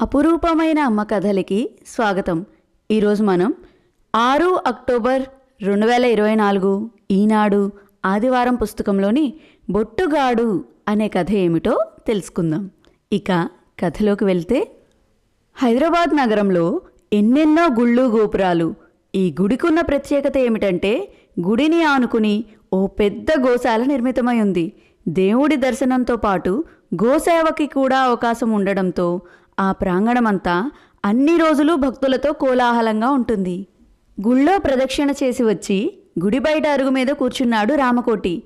అపురూపమైన అమ్మ కథలకి స్వాగతం. ఈరోజు మనం ఆరు అక్టోబర్ రెండు వేల ఇరవై నాలుగు ఈనాడు ఆదివారం పుస్తకంలోని బొట్టుగాడు అనే కథ ఏమిటో తెలుసుకుందాం. ఇక కథలోకి వెళ్తే హైదరాబాద్ నగరంలో ఎన్నెన్నో గుళ్ళు గోపురాలు. ఈ గుడికున్న ప్రత్యేకత ఏమిటంటే గుడిని ఆనుకుని ఓ పెద్ద గోశాల నిర్మితమై ఉంది. దేవుడి దర్శనంతో పాటు గోసేవకి కూడా అవకాశం ఉండడంతో ఆ ప్రాంగణమంతా అన్ని రోజులు భక్తులతో కోలాహలంగా ఉంటుంది. గుళ్ళో ప్రదక్షిణ చేసి వచ్చి గుడి బయట అరుగు మీద కూర్చున్నాడు రామకోటి.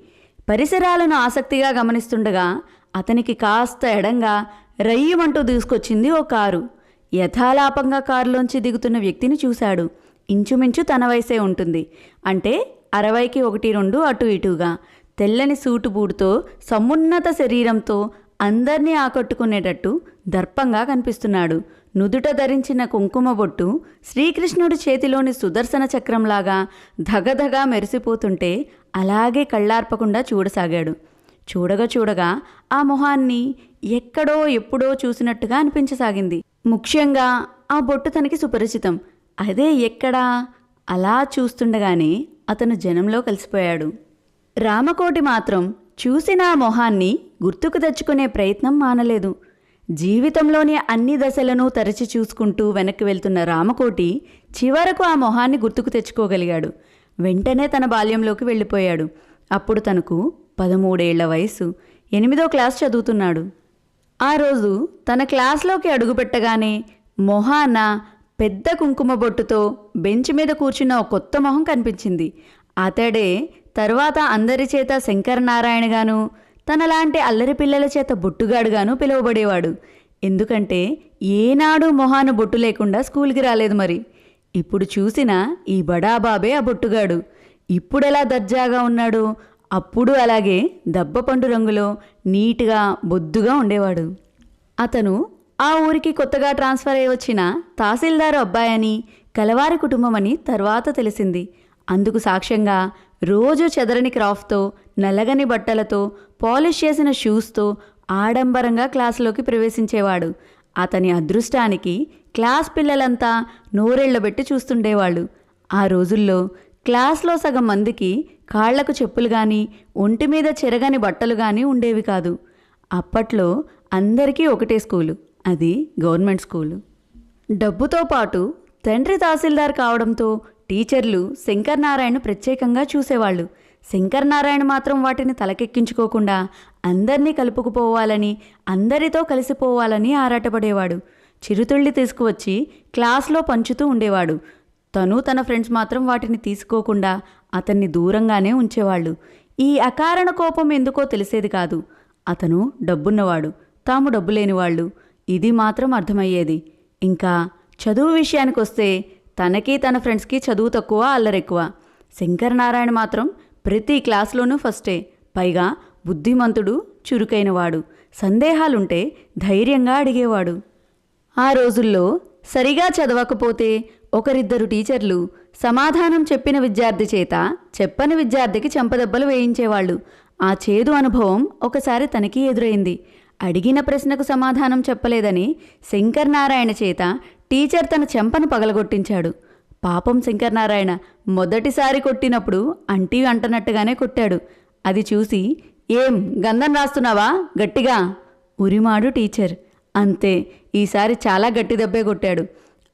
పరిసరాలను ఆసక్తిగా గమనిస్తుండగా అతనికి కాస్త ఎడంగా రయ్యమంటూ దూసుకొచ్చింది ఓ కారు. యథాలాపంగా కారులోంచి దిగుతున్న వ్యక్తిని చూశాడు. ఇంచుమించు తన వయసే ఉంటుంది. అంటే అరవైకి ఒకటి రెండు అటు ఇటుగా. తెల్లని సూటు బూటుతో సమున్నత శరీరంతో అందర్నీ ఆకట్టుకునేటట్టు దర్పంగా కనిపిస్తున్నాడు. నుదుట ధరించిన కుంకుమ బొట్టు శ్రీకృష్ణుడి చేతిలోని సుదర్శన చక్రంలాగా ధగధగా మెరిసిపోతుంటే అలాగే కళ్ళార్పకుండా చూడసాగాడు. చూడగా చూడగా ఆ మొహాన్ని ఎక్కడో ఎప్పుడో చూసినట్టుగా అనిపించసాగింది. ముఖ్యంగా ఆ బొట్టు తనకి సుపరిచితం. అదే ఎక్కడా? అలా చూస్తుండగానే అతను జనంలో కలిసిపోయాడు. రామకోటి మాత్రం చూసిన ఆ మొహాన్ని గుర్తుకు తెచ్చుకునే ప్రయత్నం మానలేదు. జీవితంలోని అన్ని దశలను తరచి చూసుకుంటూ వెనక్కి వెళ్తున్న రామకోటి చివరకు ఆ మొహాన్ని గుర్తుకు తెచ్చుకోగలిగాడు. వెంటనే తన బాల్యంలోకి వెళ్ళిపోయాడు. అప్పుడు తనకు పదమూడేళ్ళ వయసు ఎనిమిదో క్లాస్ చదువుతున్నాడు. ఆ రోజు తన క్లాస్లోకి అడుగుపెట్టగానే మొహాన పెద్ద కుంకుమ బొట్టుతో బెంచ్ మీద కూర్చున్న ఒక కొత్త మొహం కనిపించింది. అతడే తర్వాత అందరి చేత శంకరనారాయణగాను తనలాంటి అల్లరి పిల్లల చేత బొట్టుగాడుగాను పిలువబడేవాడు. ఎందుకంటే ఏనాడు మొహాన బొట్టు లేకుండా స్కూల్కి రాలేదు మరి. ఇప్పుడు చూసిన ఈ బడాబాబే ఆ బొట్టుగాడు. ఇప్పుడెలా దర్జాగా ఉన్నాడు? అప్పుడు అలాగే దబ్బపండు రంగులో నీట్గా బొద్దుగా ఉండేవాడు. అతను ఆ ఊరికి కొత్తగా ట్రాన్స్ఫర్ అయి వచ్చిన తహసీల్దారు అబ్బాయని కలవారి కుటుంబమని తర్వాత తెలిసింది. అందుకు సాక్ష్యంగా రోజు చెదరని క్రాఫ్తో నల్లగని బట్టలతో పాలిష్ చేసిన షూస్తో ఆడంబరంగా క్లాసులోకి ప్రవేశించేవాడు. అతని అదృష్టానికి క్లాస్ పిల్లలంతా నోరెళ్ళబెట్టి చూస్తుండేవాళ్ళు. ఆ రోజుల్లో క్లాస్లో సగం మందికి కాళ్ళకు చెప్పులు కానీ ఒంటి మీద చెరగని బట్టలు కానీ ఉండేవి కాదు. అప్పట్లో అందరికీ ఒకటే స్కూలు అది గవర్నమెంట్ స్కూలు. డబ్బుతో పాటు తండ్రి తహసీల్దార్ కావడంతో టీచర్లు శంకర్నారాయణ ప్రత్యేకంగా చూసేవాళ్ళు. శంకర్నారాయణ మాత్రం వాటిని తలకెక్కించుకోకుండా అందరినీ కలుపుకుపోవాలని అందరితో కలిసిపోవాలని ఆరాటపడేవాడు. చిరుతుళ్ళి తీసుకువచ్చి క్లాస్లో పంచుతూ ఉండేవాడు. తను తన ఫ్రెండ్స్ మాత్రం వాటిని తీసుకోకుండా అతన్ని దూరంగానే ఉంచేవాళ్ళు. ఈ అకారణ కోపం ఎందుకో తెలిసేది కాదు. అతను డబ్బున్నవాడు. తాము డబ్బు లేనివాళ్ళు ఇది మాత్రం అర్థమయ్యేది. ఇంకా చదువు విషయానికి వస్తే తనకి తన ఫ్రెండ్స్కి చదువు తక్కువ అల్లరెక్కువ శంకరనారాయణ మాత్రం ప్రతి క్లాస్లోనూ ఫస్టే. పైగా బుద్ధిమంతుడు చురుకైనవాడు. సందేహాలుంటే ధైర్యంగా అడిగేవాడు. ఆ రోజుల్లో సరిగా చదవకపోతే ఒకరిద్దరు టీచర్లు సమాధానం చెప్పిన విద్యార్థి చేత చెప్పని విద్యార్థికి చెంపదెబ్బలు వేయించేవాళ్ళు. ఆ చేదు అనుభవం ఒకసారి తనకి ఎదురైంది. అడిగిన ప్రశ్నకు సమాధానం చెప్పలేదని శంకర్నారాయణ చేత టీచర్ తన చెంపను పగలగొట్టించాడు. పాపం శంకర్నారాయణ మొదటిసారి కొట్టినప్పుడు అంటీ అంటనట్టుగానే కొట్టాడు. అది చూసి ఏం గంధం రాస్తున్నావా? గట్టిగా. ఉరిమాడు టీచర్. అంతే ఈసారి చాలా గట్టి దెబ్బే కొట్టాడు.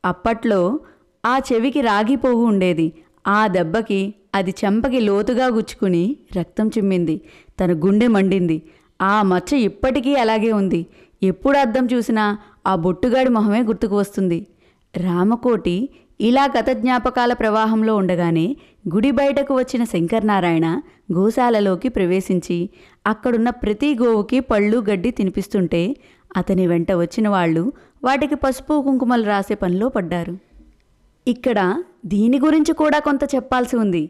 అప్పట్లో ఆ చెవికి రాగిపోగు ఉండేది. ఆ దెబ్బకి అది చెంపకి లోతుగా గుచ్చుకుని రక్తం చిమ్మింది. తన గుండె మండింది. ఆ మచ్చ ఇప్పటికీ అలాగే ఉంది. ఎప్పుడు అద్దం చూసినా ఆ బొట్టుగాడి మొహమే గుర్తుకు వస్తుంది. రామకోటి ఇలా గత జ్ఞాపకాల ప్రవాహంలో ఉండగానే గుడి బయటకు వచ్చిన శంకర్నారాయణ గోశాలలోకి ప్రవేశించి అక్కడున్న ప్రతి గోవుకి పళ్ళు గడ్డి తినిపిస్తుంటే అతని వెంట వచ్చిన వాళ్ళు వాటికి పసుపు కుంకుమలు రాసే పనిలో పడ్డారు. ఇక్కడ దీని గురించి కూడా కొంత చెప్పాల్సి ఉంది.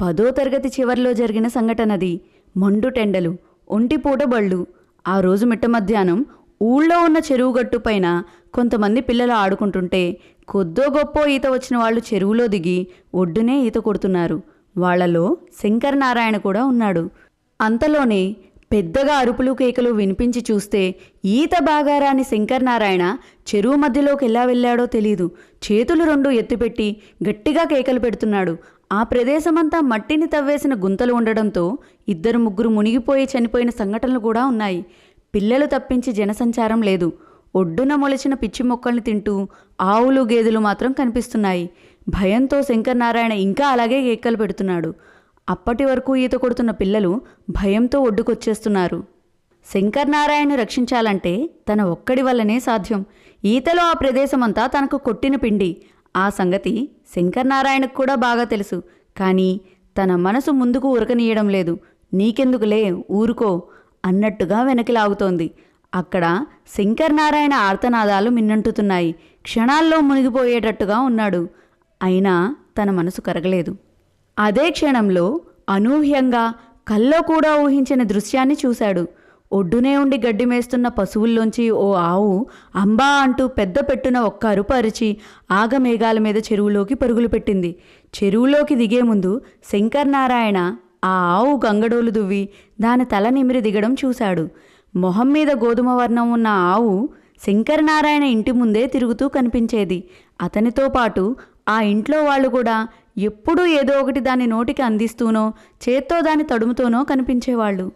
పదో తరగతి చివర్లో జరిగిన సంఘటనది మండు టెండలు ఒంటిపూట బళ్ళు ఆ రోజు మిట్ట మధ్యాహ్నం ఊళ్ళో ఉన్న చెరువుగట్టు పైన కొంతమంది పిల్లలు ఆడుకుంటుంటే కొద్దో గొప్పో ఈత వచ్చిన వాళ్ళు చెరువులో దిగి ఒడ్డునే ఈత కొడుతున్నారు. వాళ్ళలో శంకరనారాయణ కూడా ఉన్నాడు. అంతలోనే పెద్దగా అరుపులు కేకలు వినిపించి చూస్తే ఈత బాగా రాని శంకరనారాయణ చెరువు మధ్యలోకి ఎలా వెళ్ళాడో తెలీదు. చేతులు రెండు ఎత్తిపెట్టి గట్టిగా కేకలు పెడుతున్నాడు. ఆ ప్రదేశమంతా మట్టిని తవ్వేసిన గుంతలు ఉండడంతో ఇద్దరు ముగ్గురు మునిగిపోయి చనిపోయిన సంఘటనలు కూడా ఉన్నాయి. పిల్లలు తప్పించి జనసంచారం లేదు. ఒడ్డున మొలిచిన పిచ్చి మొక్కల్ని తింటూ ఆవులు గేదెలు మాత్రం కనిపిస్తున్నాయి. భయంతో శంకర్నారాయణ ఇంకా అలాగే కేకలు పెడుతున్నాడు. అప్పటి వరకు ఈత కొడుతున్న పిల్లలు భయంతో ఒడ్డుకొచ్చేస్తున్నారు. శంకర్నారాయణ రక్షించాలంటే తన ఒక్కడి వల్లనే సాధ్యం. ఈతలో ఆ ప్రదేశమంతా తనకు కొట్టిన పిండి. ఆ సంగతి శంకర్నారాయణకు కూడా బాగా తెలుసు. కానీ తన మనసు ముందుకు ఉరకనీయడం లేదు. నీకెందుకులే ఊరుకో అన్నట్టుగా వెనక్కి లాగుతోంది. అక్కడ శంకర్నారాయణ ఆర్తనాదాలు మిన్నంటుతున్నాయి. క్షణాల్లో మునిగిపోయేటట్టుగా ఉన్నాడు. అయినా తన మనసు కరగలేదు. అదే క్షణంలో అనూహ్యంగా కల్లో కూడా ఊహించిన దృశ్యాన్ని చూశాడు. ఒడ్డునే ఉండి గడ్డి మేస్తున్న పశువుల్లోంచి ఓ ఆవు అంబా అంటూ పెద్ద పెట్టున ఒక్క అరుపు అరిచి ఆగమేఘాల మీద చెరువులోకి పరుగులు పెట్టింది. చెరువులోకి దిగే ముందు శంకర్నారాయణ ఆ ఆవు గంగడోలు దువ్వి దాని తల నిమిరి దిగడం చూశాడు. మొహం మీద గోధుమ వర్ణం ఉన్న ఆవు శంకరనారాయణ ఇంటి ముందే తిరుగుతూ కనిపించేది. అతనితో పాటు ఆ ఇంట్లో వాళ్ళు కూడా ఎప్పుడూ ఏదో ఒకటి దాని నోటికి అందిస్తూనో చేత్తో దాని తడుముతోనో కనిపించేవాళ్ళు.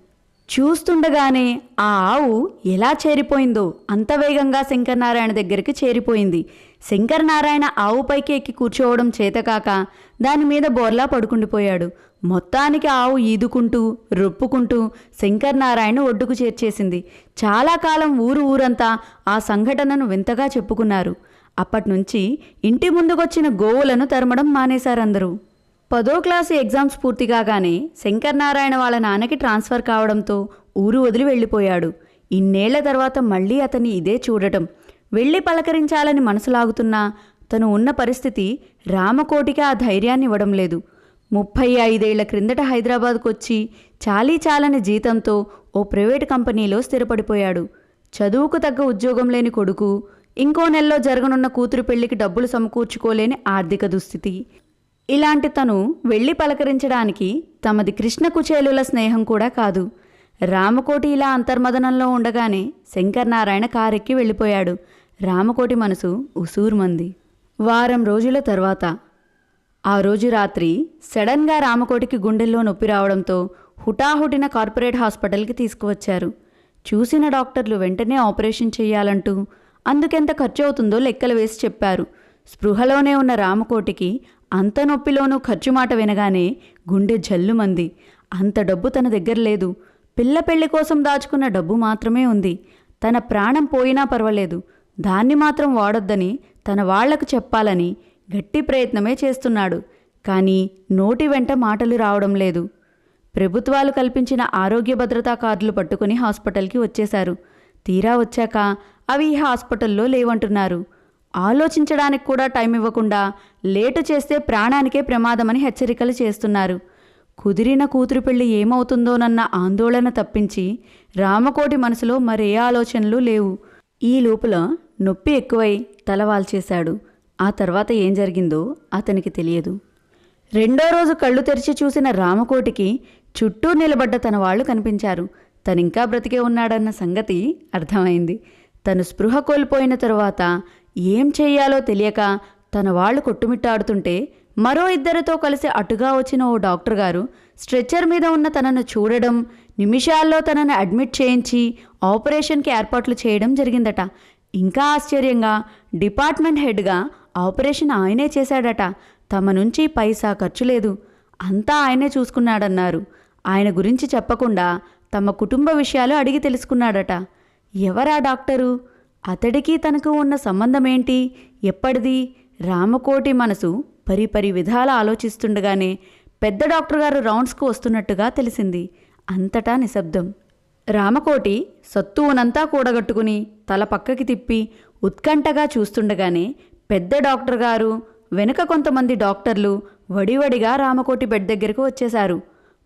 చూస్తుండగానే ఆ ఆవు ఎలా చేరిపోయిందో అంత వేగంగా శంకరనారాయణ దగ్గరికి చేరిపోయింది. శంకరనారాయణ ఆవుపైకి ఎక్కి కూర్చోవడం చేతకాక దాని మీద బోర్లా పడుకుండిపోయాడు మొత్తానికి ఆవు ఈదుకుంటూ రొప్పుకుంటూ శంకరనారాయణ ఒడ్డుకు చేర్చేసింది. చాలా కాలం ఊరు ఊరంతా ఆ సంఘటనను వింతగా చెప్పుకున్నారు. అప్పటినుంచి ఇంటి ముందుకొచ్చిన గోవులను తరమడం మానేశారందరూ. పదో క్లాసు ఎగ్జామ్స్ పూర్తి కాగానే శంకర్నారాయణ వాళ్ళ నాన్నకి ట్రాన్స్ఫర్ కావడంతో ఊరు వదిలి వెళ్ళిపోయాడు. ఇన్నేళ్ళ తర్వాత మళ్ళీ అతన్ని ఇదే చూడటం. వెళ్ళి పలకరించాలని మనసులాగుతున్నా తను ఉన్న పరిస్థితి రామకోటికి ఆ ధైర్యాన్ని ఇవ్వడం లేదు. ముప్పై ఐదేళ్ళ క్రిందట హైదరాబాద్కు వచ్చి చాలీ చాలని జీతంతో ఓ ప్రైవేట్ కంపెనీలో స్థిరపడిపోయాడు. చదువుకు తగ్గ ఉద్యోగం లేని కొడుకు ఇంకో నెలలో జరగనున్న కూతురు పెళ్ళికి డబ్బులు సమకూర్చుకోలేని ఆర్థిక దుస్థితి. ఇలాంటి తను వెళ్ళి పలకరించడానికి తమది కృష్ణ కుచేలుల స్నేహం కూడా కాదు. రామకోటి ఇలా అంతర్మదనంలో ఉండగానే శంకర్నారాయణ కారెక్కి వెళ్ళిపోయాడు. రామకోటి మనసు ఉసూరుమంది. వారం రోజుల తర్వాత ఆ రోజు రాత్రి సడన్గా రామకోటికి గుండెల్లో నొప్పి రావడంతో హుటాహుటిన కార్పొరేట్ హాస్పిటల్కి తీసుకువచ్చారు. చూసిన డాక్టర్లు వెంటనే ఆపరేషన్ చేయాలంటూ అందుకెంత ఖర్చు అవుతుందో లెక్కలు వేసి చెప్పారు. స్పృహలోనే ఉన్న రామకోటికి అంత నొప్పిలోనూ ఖర్చు మాట వినగానే గుండె జల్లుమంది. అంత డబ్బు తన దగ్గర లేదు. పిల్ల పెళ్ళి కోసం దాచుకున్న డబ్బు మాత్రమే ఉంది. తన ప్రాణం పోయినా పర్వాలేదు. దాన్ని మాత్రం వాడొద్దని తన వాళ్ళకు చెప్పాలని గట్టి ప్రయత్నమే చేస్తున్నాడు. కానీ నోటి వెంట మాటలు రావడం లేదు. ప్రభుత్వాలు కల్పించిన ఆరోగ్య భద్రతా కార్డులు పట్టుకుని హాస్పిటల్కి వచ్చేశారు. తీరా వచ్చాక అవి ఈ హాస్పిటల్లో లేవంటున్నారు. ఆలోచించడానికి కూడా టైం ఇవ్వకుండా లేటు చేస్తే ప్రాణానికే ప్రమాదమని హెచ్చరికలు చేస్తున్నారు. కుదిరిన కూతురు పెళ్ళి ఏమవుతుందోనన్న ఆందోళన తప్పించి రామకోటి మనసులో మరే ఆలోచనలు లేవు. ఈ లోపల నొప్పి ఎక్కువై తలవాల్చేశాడు. ఆ తర్వాత ఏం జరిగిందో అతనికి తెలియదు. రెండో రోజు కళ్ళు తెరిచి చూసిన రామకోటికి చుట్టూ నిలబడ్డ తన వాళ్ళు కనిపించారు. తనింకా బ్రతికే ఉన్నాడన్న సంగతి అర్థమైంది. తను స్పృహ కోల్పోయిన తరువాత ఏం చెయ్యాలో తెలియక తన వాళ్ళు కొట్టుమిట్టాడుతుంటే మరో ఇద్దరితో కలిసి అటుగా వచ్చిన ఓ డాక్టర్ గారు స్ట్రెచ్చర్ మీద ఉన్న తనను చూడడం నిమిషాల్లో తనను అడ్మిట్ చేయించి ఆపరేషన్కి ఏర్పాట్లు చేయడం జరిగిందట. ఇంకా ఆశ్చర్యంగా డిపార్ట్మెంట్ హెడ్గా ఆపరేషన్ ఆయనే చేశాడట. తమ నుంచి పైసా ఖర్చు లేదు. అంతా ఆయనే చూసుకున్నాడన్నారు. ఆయన గురించి చెప్పకుండా తమ కుటుంబ విషయాలు అడిగి తెలుసుకున్నాడట. ఎవరా డాక్టరు? అతడికి తనకు ఉన్న సంబంధం ఏంటి ఎప్పటిది? రామకోటి మనసు పరిపరి విధాల ఆలోచిస్తుండగానే పెద్ద డాక్టర్ గారు రౌండ్స్కు వస్తున్నట్టుగా తెలిసింది. అంతటా నిశ్శబ్దం. రామకోటి సత్తువునంతా కూడగట్టుకుని తల పక్కకి తిప్పి ఉత్కంఠగా చూస్తుండగానే పెద్ద డాక్టర్ గారు వెనుక కొంతమంది డాక్టర్లు వడివడిగా రామకోటి బెడ్ దగ్గరకు వచ్చేశారు.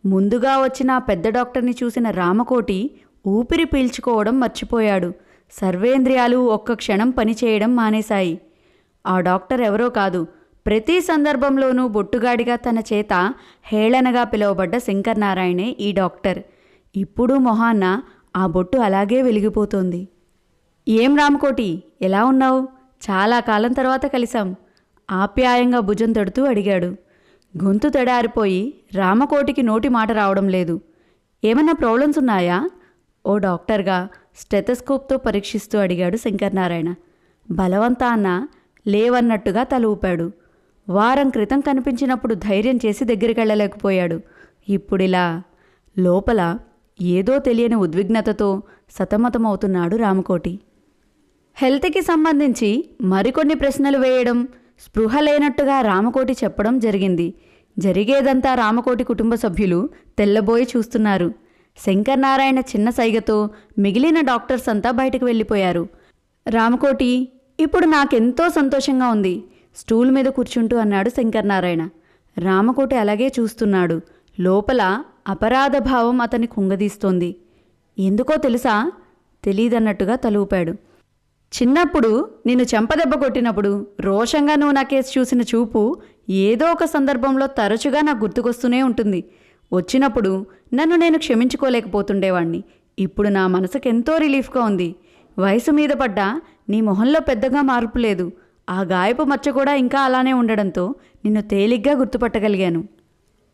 ముందుగా వచ్చిన పెద్ద డాక్టర్ని చూసిన రామకోటి ఊపిరి పీల్చుకోవడం మర్చిపోయాడు. సర్వేంద్రియాలు ఒక్క క్షణం పనిచేయడం మానేశాయి. ఆ డాక్టర్ ఎవరో కాదు. ప్రతి సందర్భంలోనూ బొట్టుగాడిగా తన చేత హేళనగా పిలువబడ్డ శంకర్నారాయణే ఈ డాక్టర్. ఇప్పుడు మొహాన్న ఆ బొట్టు అలాగే వెలిగిపోతోంది. ఏం రామకోటి? ఎలా ఉన్నావు? చాలా కాలం తర్వాత కలిశాం. ఆప్యాయంగా భుజం తడుతూ అడిగాడు. గొంతు తడారిపోయి రామకోటికి నోటి మాట రావడం లేదు. ఏమన్నా ప్రాబ్లమ్స్ ఉన్నాయా? ఓ డాక్టర్గా స్టెథస్కోప్తో పరీక్షిస్తూ అడిగాడు శంకర్నారాయణ. బలవంతాన్న లేవన్నట్టుగా తల ఊపాడు. వారం క్రితం కనిపించినప్పుడు ధైర్యం చేసి దగ్గరికి వెళ్ళలేకపోయాడు. ఇప్పుడిలా లోపల ఏదో తెలియని ఉద్విగ్నతతో సతమతమవుతున్నాడు రామకోటి. హెల్త్కి సంబంధించి మరికొన్ని ప్రశ్నలు వేయడం స్పృహ లేనట్టుగా రామకోటి చెప్పడం జరిగింది. జరిగేదంతా రామకోటి కుటుంబ సభ్యులు తెల్లబోయి చూస్తున్నారు. శంకర్నారాయణ చిన్న సైగతో మిగిలిన డాక్టర్స్ అంతా బయటకు వెళ్ళిపోయారు. రామకోటి ఇప్పుడు నాకెంతో సంతోషంగా ఉంది. స్టూల్ మీద కూర్చుంటూ అన్నాడు శంకర్నారాయణ రామకోటి అలాగే చూస్తున్నాడు. లోపల అపరాధ భావం అతన్ని కుంగదీస్తోంది. ఎందుకో తెలుసా? తెలీదన్నట్టుగా తలూపాడు. చిన్నప్పుడు నిన్ను చెంపదెబ్బ కొట్టినప్పుడు రోషంగా నువ్వు నా కేసు చూసిన చూపు ఏదో ఒక సందర్భంలో తరచుగా నాకు గుర్తుకొస్తూనే ఉంటుంది. వచ్చినప్పుడు నన్ను నేను క్షమించుకోలేకపోతుండేవాణ్ణి. ఇప్పుడు నా మనసుకెంతో రిలీఫ్గా ఉంది. వయసు మీద పడ్డా నీ మొహంలో పెద్దగా మార్పు లేదు. ఆ గాయపు మచ్చ కూడా ఇంకా అలానే ఉండడంతో నిన్ను తేలిగ్గా గుర్తుపట్టగలిగాను.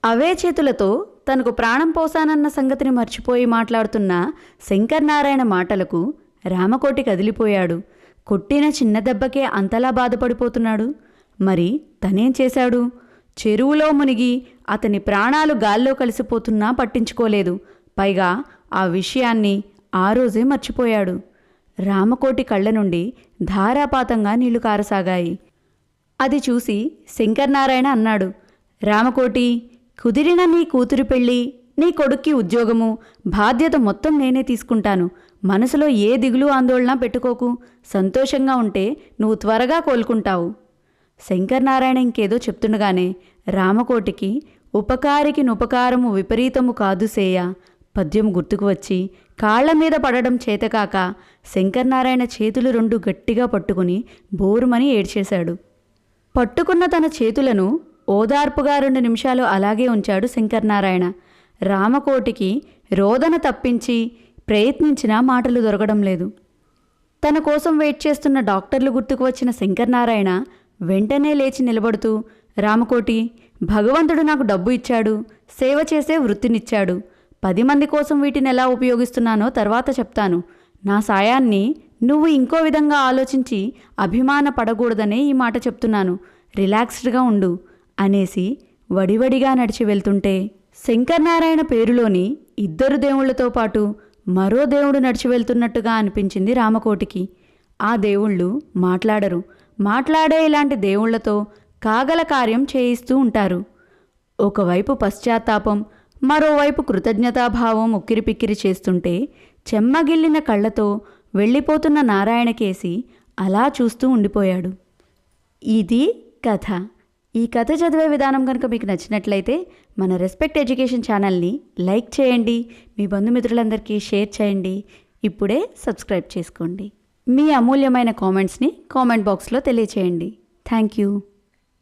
అవే చేతులతో తనకు ప్రాణం పోసానన్న సంగతిని మర్చిపోయి మాట్లాడుతున్న శంకర్ నారాయణ మాటలకు రామకోటి కదిలిపోయాడు. కొట్టిన చిన్న దెబ్బకే అంతలా బాధపడిపోతున్నాడు. మరి తనేం చేశాడు? చెరువులో మునిగి అతని ప్రాణాలు గాల్లో కలిసిపోతున్నా పట్టించుకోలేదు. పైగా ఆ విషయాన్ని ఆ రోజే మర్చిపోయాడు. రామకోటి కళ్ళ నుండి ధారాపాతంగా నీళ్ళు కారసాగాయి. అది చూసి శంకర్నారాయణ అన్నాడు రామకోటి కుదిరిన నీ కూతురి పెళ్ళి నీ కొడుక్కి ఉద్యోగము బాధ్యత మొత్తం నేనే తీసుకుంటాను. మనసులో ఏ దిగులు ఆందోళన పెట్టుకోకు. సంతోషంగా ఉంటే నువ్వు త్వరగా కోలుకుంటావు. శంకర్నారాయణ ఇంకేదో చెప్తుండగానే రామకోటికి ఉపకారికి నుపకారము విపరీతము కాదు సేయ పద్యం గుర్తుకు వచ్చి కాళ్ళ మీద పడడం చేతకాక శంకర్నారాయణ చేతులు రెండు గట్టిగా పట్టుకుని బోరుమని ఏడ్చేశాడు. పట్టుకున్న తన చేతులను ఓదార్పుగా రెండు నిమిషాలు అలాగే ఉంచాడు శంకర్నారాయణ. రామకోటికి రోదన తప్పించి ప్రయత్నించినా మాటలు దొరకడం లేదు. తన కోసం వెయిట్ చేస్తున్న డాక్టర్లు గుర్తుకు వచ్చిన శంకర్నారాయణ వెంటనే లేచి నిలబడుతూ రామకోటి భగవంతుడు నాకు డబ్బు ఇచ్చాడు సేవ చేసే వృత్తినిచ్చాడు. పది మంది కోసం వీటిని ఎలా ఉపయోగిస్తున్నానో తర్వాత చెప్తాను. నా సాయాన్ని నువ్వు ఇంకో విధంగా ఆలోచించి అభిమాన పడకూడదనే ఈ మాట చెప్తున్నాను. రిలాక్స్డ్గా ఉండు అనేసి వడివడిగా నడిచి వెళ్తుంటే శంకర్నారాయణ పేరులోని ఇద్దరు దేవుళ్ళతో పాటు మరో దేవుడు నడిచి వెళ్తున్నట్టుగా అనిపించింది రామకోటికి. ఆ దేవుళ్ళు మాట్లాడరు. మాట్లాడే ఇలాంటి దేవుళ్ళతో కాగల కార్యం చేయిస్తూ ఉంటారు. ఒకవైపు పశ్చాత్తాపం మరోవైపు కృతజ్ఞతాభావం ఉక్కిరిపిక్కిరి చేస్తుంటే చెమ్మగిల్లిన కళ్ళతో వెళ్ళిపోతున్న నారాయణకేసి అలా చూస్తూ ఉండిపోయాడు. ఇది కథ. ఈ కథ చదివే విధానం కనుక మీకు నచ్చినట్లయితే మన రెస్పెక్ట్ ఎడ్యుకేషన్ ఛానల్ని లైక్ చేయండి మీ బంధుమిత్రులందరికీ షేర్ చేయండి ఇప్పుడే సబ్స్క్రైబ్ చేసుకోండి. మీ అమూల్యమైన కామెంట్స్ని కామెంట్ బాక్స్లో తెలియచేయండి. Thank you